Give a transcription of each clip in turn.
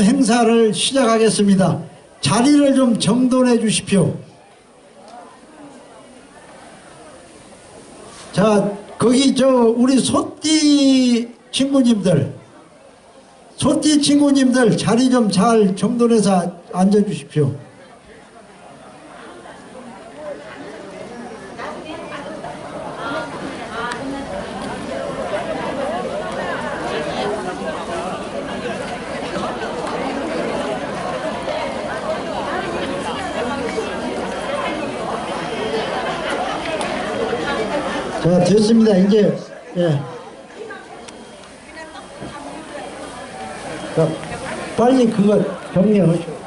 행사를 시작하겠습니다. 자리를 좀 정돈해 주십시오. 자, 거기 저 우리 소띠 친구님들, 소띠 친구님들 자리 좀 잘 정돈해서 앉아 주십시오. 자, 됐습니다. 이제, 예. 자, 빨리 그거 정리하시오.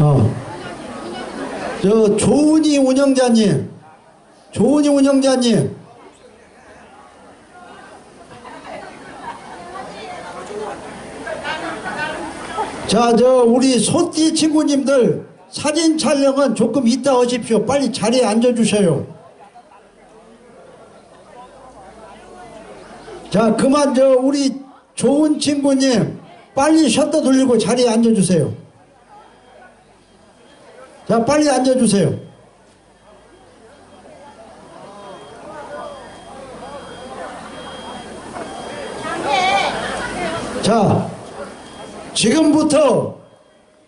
어. 저 조은희 운영자님, 조은희 운영자님. 자, 저 우리 소띠 친구님들 사진 촬영은 조금 이따 하십시오. 빨리 자리에 앉아 주셔요. 자, 그만 저 우리 좋은 친구님 빨리 셔터 돌리고 자리에 앉아 주세요. 자, 빨리 앉아 주세요. 자, 지금부터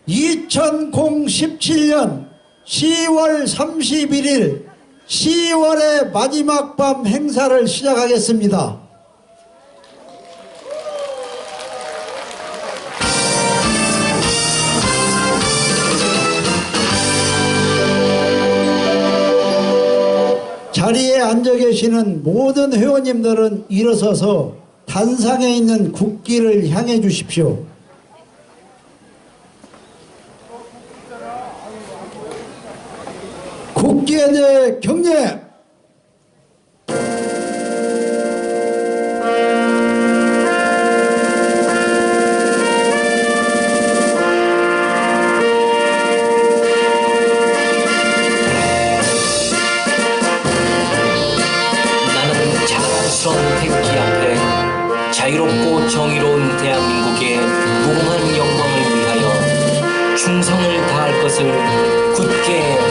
2017년 10월 31일 10월의 마지막 밤 행사를 시작하겠습니다. 자리에 앉아 계시는 모든 회원님들은 일어서서 단상에 있는 국기를 향해 주십시오. 국기에 대해 경례! 자유롭고 정의로운 대한민국의 무궁한 영광을 위하여 충성을 다할 것을 굳게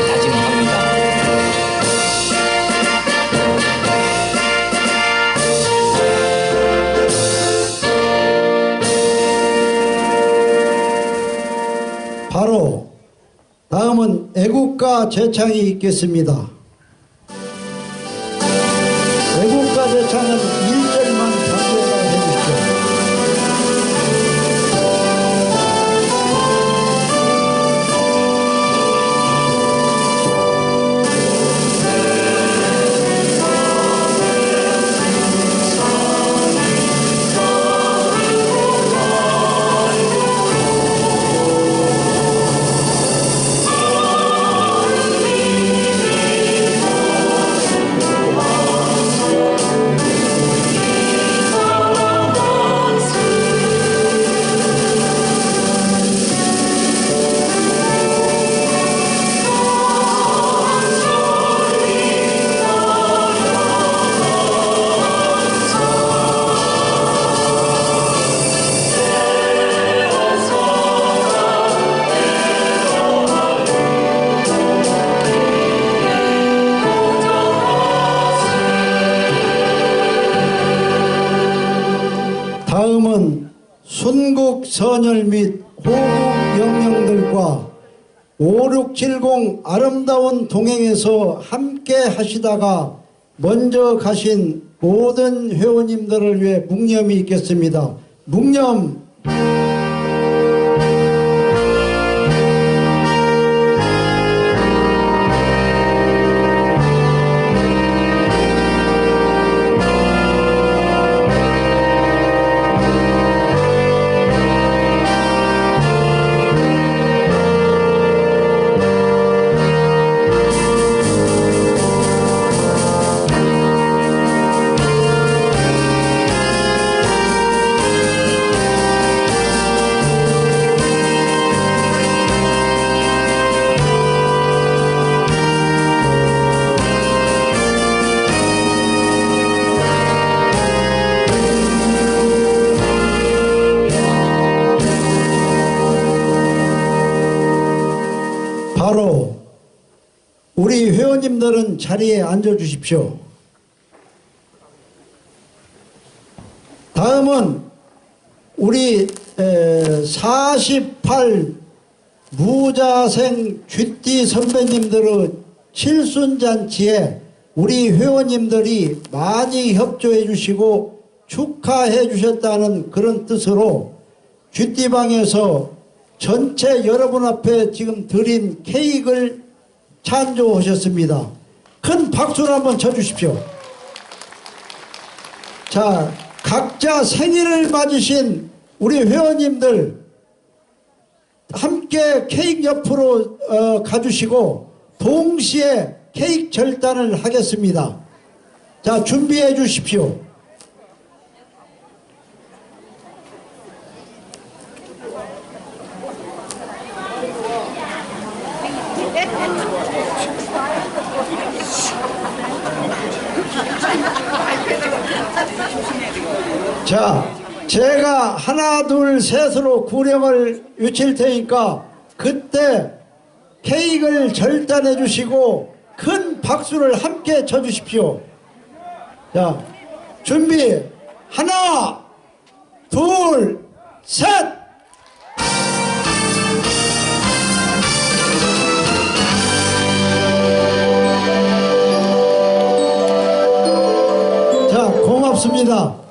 제창이 있겠습니다. 5670 아름다운 동행에서 함께 하시다가 먼저 가신 모든 회원님들을 위해 묵념이 있겠습니다. 묵념 회원님들은 자리에 앉아 주십시오. 다음은 우리 48 무자생 쥐띠 선배님들의 칠순잔치에 우리 회원님들이 많이 협조해 주시고 축하해 주셨다는 그런 뜻으로 쥐띠방에서 전체 여러분 앞에 지금 드린 케이크를 찬조하셨습니다. 큰 박수를 한번 쳐주십시오. 자, 각자 생일을 맞으신 우리 회원님들 함께 케이크 옆으로 어, 가주시고 동시에 케이크 절단을 하겠습니다. 자, 준비해 주십시오. 자, 제가 하나, 둘, 셋으로 구령을 외칠 테니까 그때 케이크를 절단해 주시고 큰 박수를 함께 쳐 주십시오. 자, 준비. 하나, 둘, 셋! 자, 고맙습니다.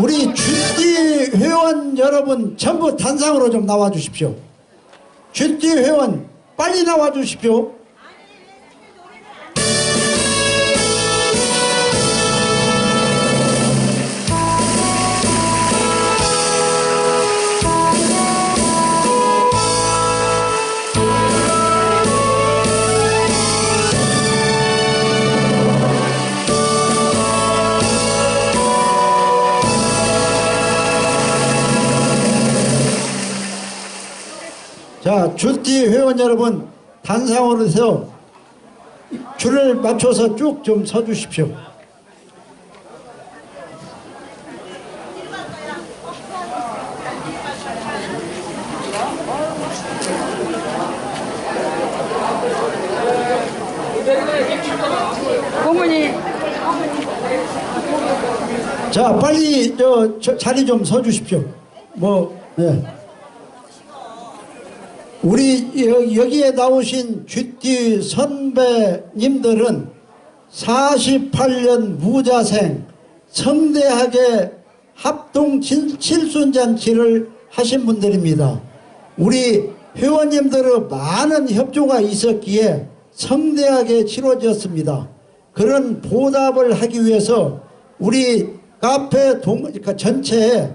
우리 쥐띠 회원 여러분 전부 단상으로 좀 나와 주십시오. 쥐띠 회원 빨리 나와 주십시오. 자, 쥐띠 회원 여러분 단상으로 해서 줄을 맞춰서 쭉 좀 서 주십시오. 고모님 자, 빨리 저, 저 자리 좀 서 주십시오. 뭐, 네. 우리 여- 여기에 나오신 쥐띠 선배님들은 48년 무자생 성대하게 합동 칠- 칠순잔치를 하신 분들입니다. 우리 회원님들의 많은 협조가 있었기에 성대하게 치러졌습니다. 그런 보답을 하기 위해서 우리 카페 동, 그러니까 전체에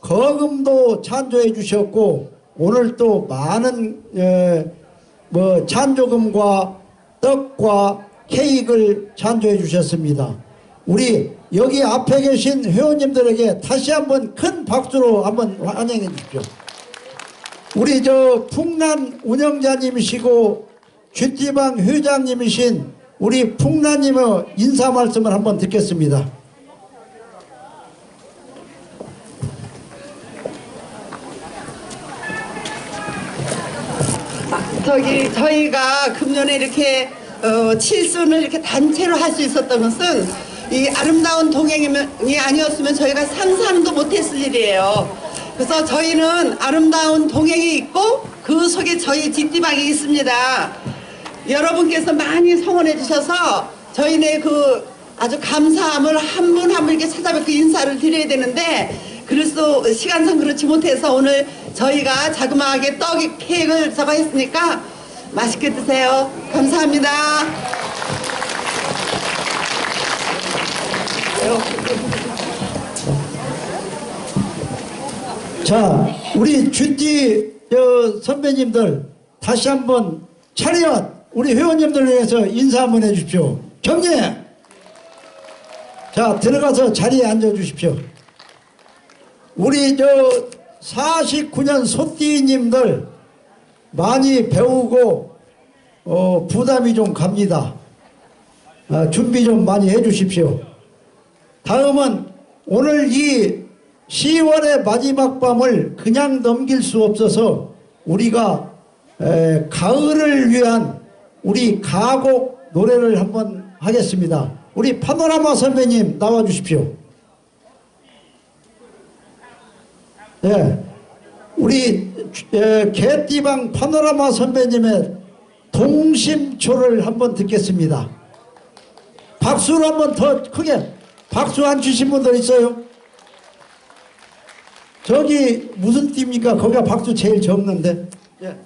거금도 찬조해 주셨고 오늘 또 많은 에, 뭐 찬조금과 떡과 케이크를 찬조해 주셨습니다. 우리 여기 앞에 계신 회원님들에게 다시 한번 큰 박수로 한번 환영해 주십시오. 우리 저 풍란 운영자님이시고 쥐띠방 회장님이신 우리 풍란님의 인사 말씀을 한번 듣겠습니다. 저기 저희가 금년에 이렇게 어, 칠순을 이렇게 단체로 할 수 있었던 것은 이 아름다운 동행이 아니었으면 저희가 상상도 못했을 일이에요. 그래서 저희는 아름다운 동행이 있고 그 속에 저희 뒷디방이 있습니다. 여러분께서 많이 성원해 주셔서 저희네 그 아주 감사함을 한 분 한분 이렇게 찾아뵙고 인사를 드려야 되는데 그래서 시간상 그렇지 못해서 오늘 저희가 자그마하게 떡이 케이크를 저거 했으니까 맛있게 드세요. 감사합니다. 자, 우리 저 선배님들 다시 한번 차렷 우리 회원님들 위해서 인사 한번 해주십시오. 경례. 자, 들어가서 자리에 앉아 주십시오. 우리 저 49년 소띠님들 많이 배우고 어, 부담이 좀 갑니다. 아, 준비 좀 많이 해 주십시오. 다음은 오늘 이 10월의 마지막 밤을 그냥 넘길 수 없어서 우리가 에, 가을을 위한 우리 가곡 노래를 한번 하겠습니다. 우리 파노라마 선배님 나와 주십시오. 예. 우리 에, 개띠방 파노라마 선배님의 동심초를 한번 듣겠습니다. 박수를 한번 더 크게 박수 안 주신 분들 있어요? 저기 무슨 띠입니까? 거기가 박수 제일 적는데. 예.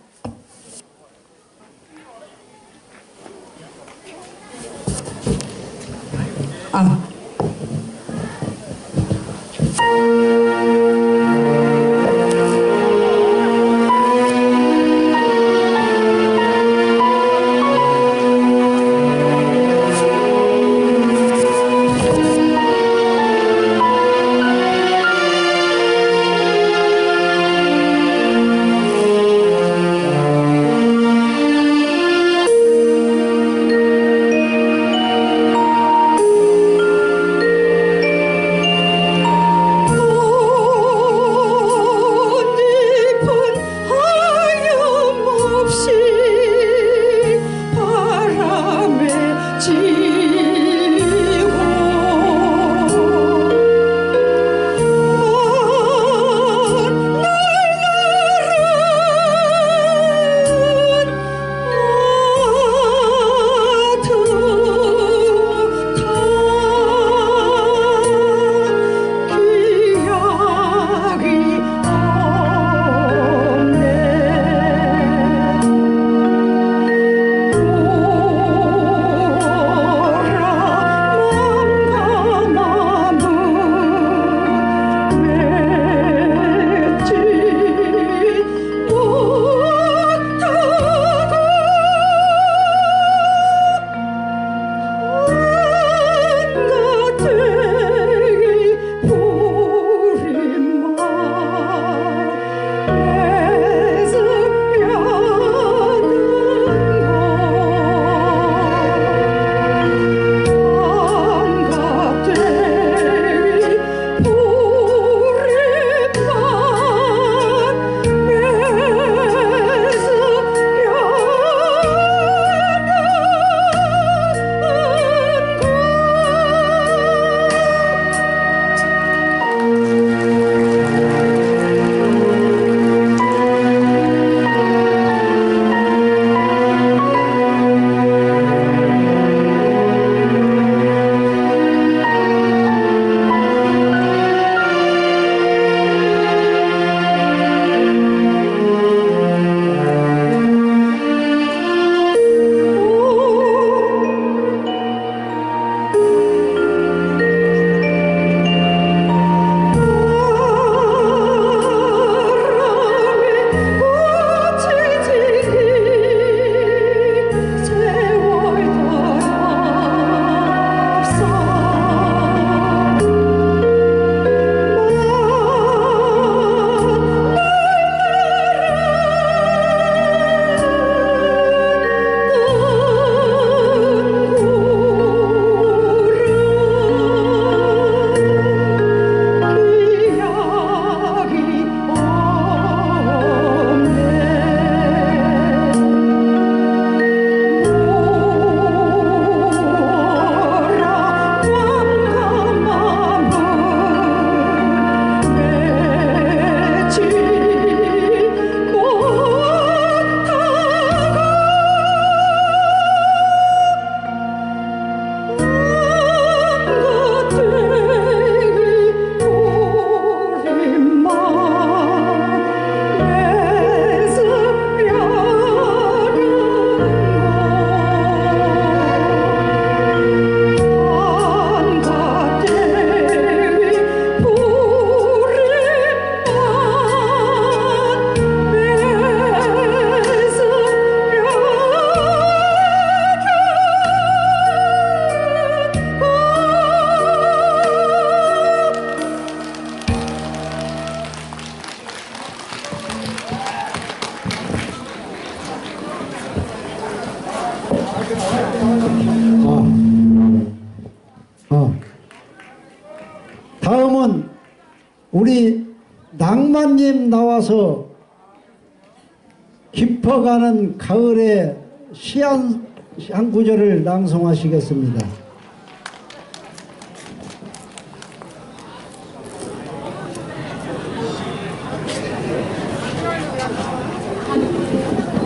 깊어가는 가을의 시한 한 구절을 낭송하시겠습니다.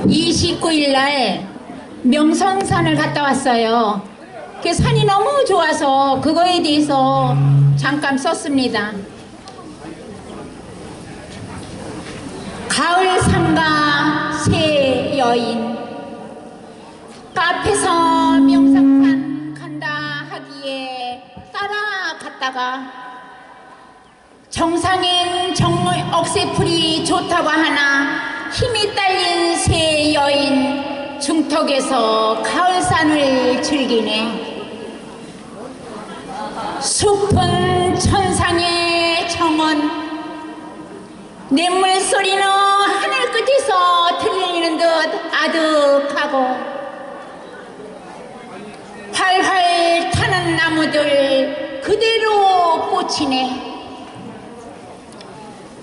이 29일 날 명성산을 갔다 왔어요. 그 산이 너무 좋아서 그거에 대해서 잠깐 썼습니다. 가을 상가 새 여인. 카페에서 명성산 간다 하기에 따라갔다가 정상인 정물 억새풀이 좋다고 하나 힘이 딸린 새 여인 중턱에서 가을산을 즐기네. 숲은 천상의 정원 냇 물 소리는 하늘 끝에서 들리는 듯 아득하고 활활 타는 나무들 그대로 꽃이네.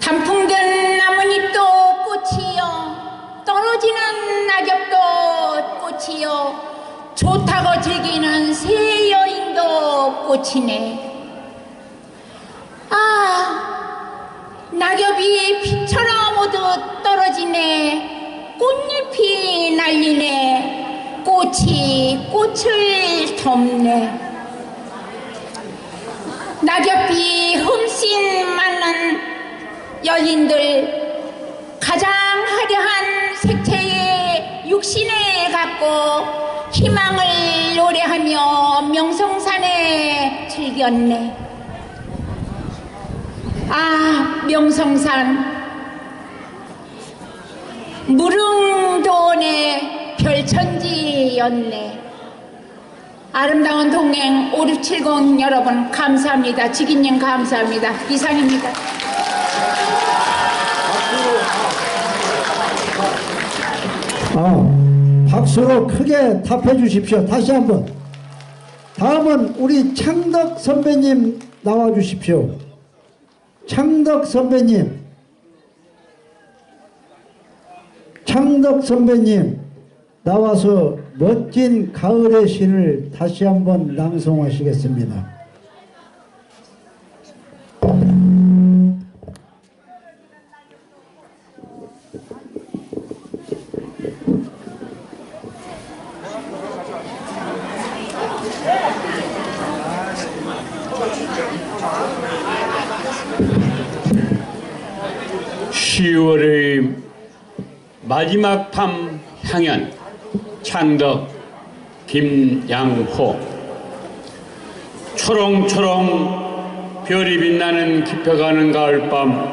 단풍든 나뭇잎도 꽃이요. 떨어지는 낙엽도 꽃이요. 좋다고 즐기는 새 여인도 꽃이네. 아 낙엽이 비처럼 모두 떨어지네. 꽃잎이 날리네. 꽃이 꽃을 덮네. 낙엽이 흠씬 맞는 여인들 가장 화려한 색채의 육신을 갖고 희망을 노래하며 명성산에 즐겼네. 아, 명성산. 무릉도원의 별천지였네. 아름다운 동행 5670 여러분 감사합니다. 지기님 감사합니다. 이상입니다. 아, 박수로 크게 답해 주십시오. 다시 한번. 다음은 우리 창덕 선배님 나와 주십시오. 창덕 선배님. 창덕 선배님 나와서 멋진 가을의 시를 다시 한번 낭송하시겠습니다. 마지막 밤 향연 창덕 김양호. 초롱초롱 별이 빛나는 깊어가는 가을밤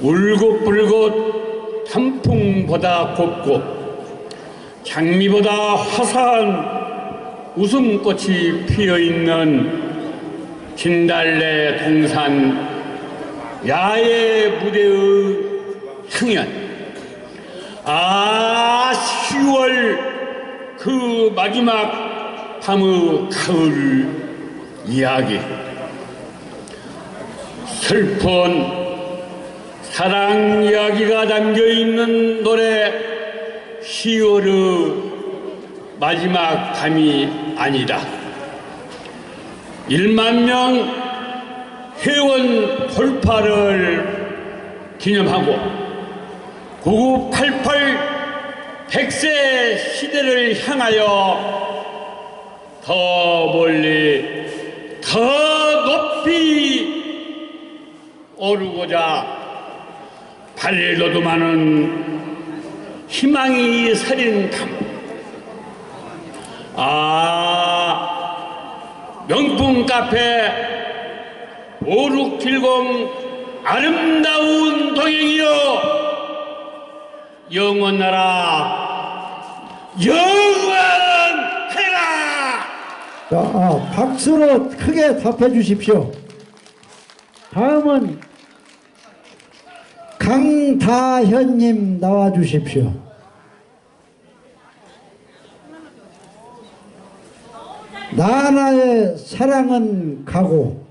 울긋불긋 단풍보다 곱고 장미보다 화사한 웃음꽃이 피어있는 진달래 동산 야외 무대의 향연 아 10월 그 마지막 밤의 가을 이야기. 슬픈 사랑 이야기가 담겨있는 노래 10월의 마지막 밤이 아니다. 1만 명 회원 돌파를 기념하고 9988 100세 시대를 향하여 더 멀리 더 높이 오르고자 발로도 많은 희망이 밤. 아, 명품 카페 5670 아름다운 동행이여 영원하라 영원해라 자, 아, 박수로 크게 답해 주십시오. 다음은 강다현님 나와 주십시오. 나나의 사랑은 가고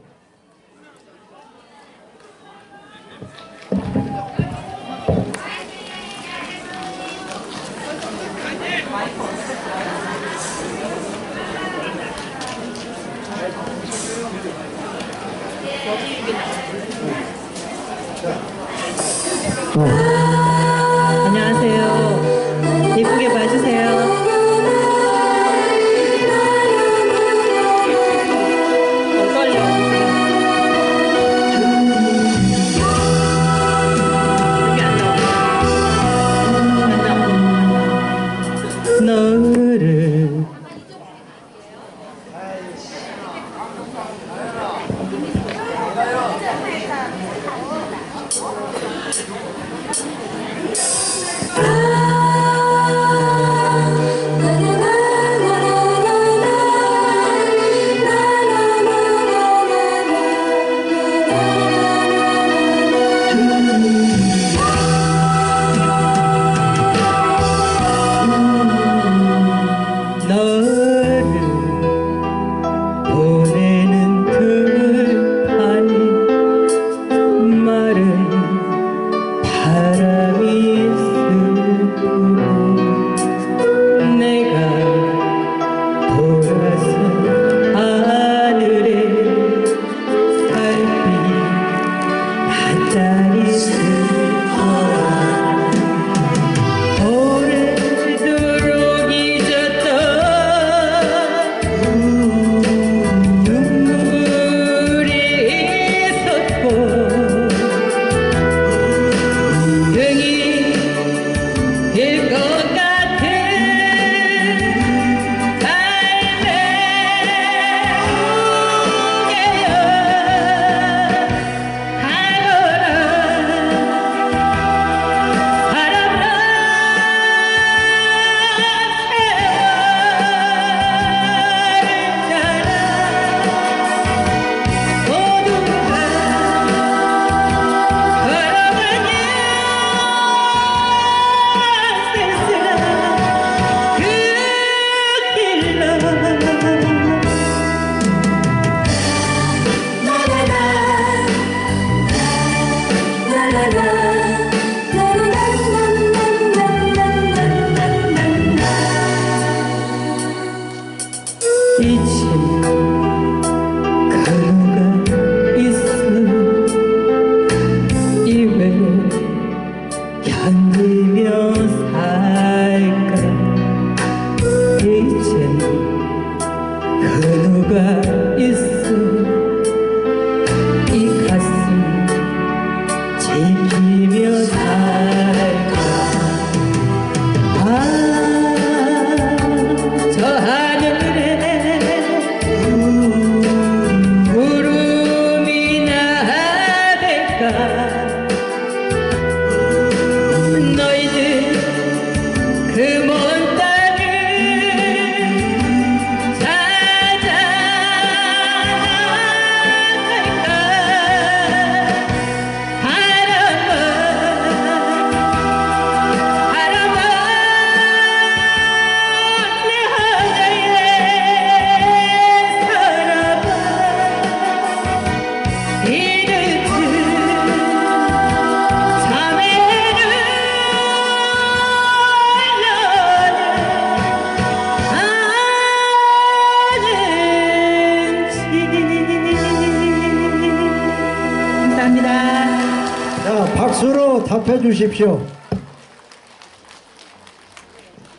주십시오.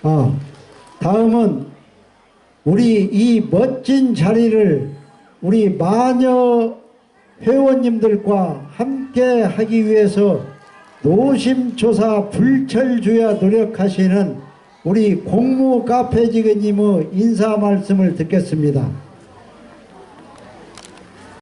아, 어, 다음은 우리 이 멋진 자리를 우리 마녀 회원님들과 함께 하기 위해서 노심초사 불철주야 노력하시는 우리 공무 카페 직원님의 인사 말씀을 듣겠습니다.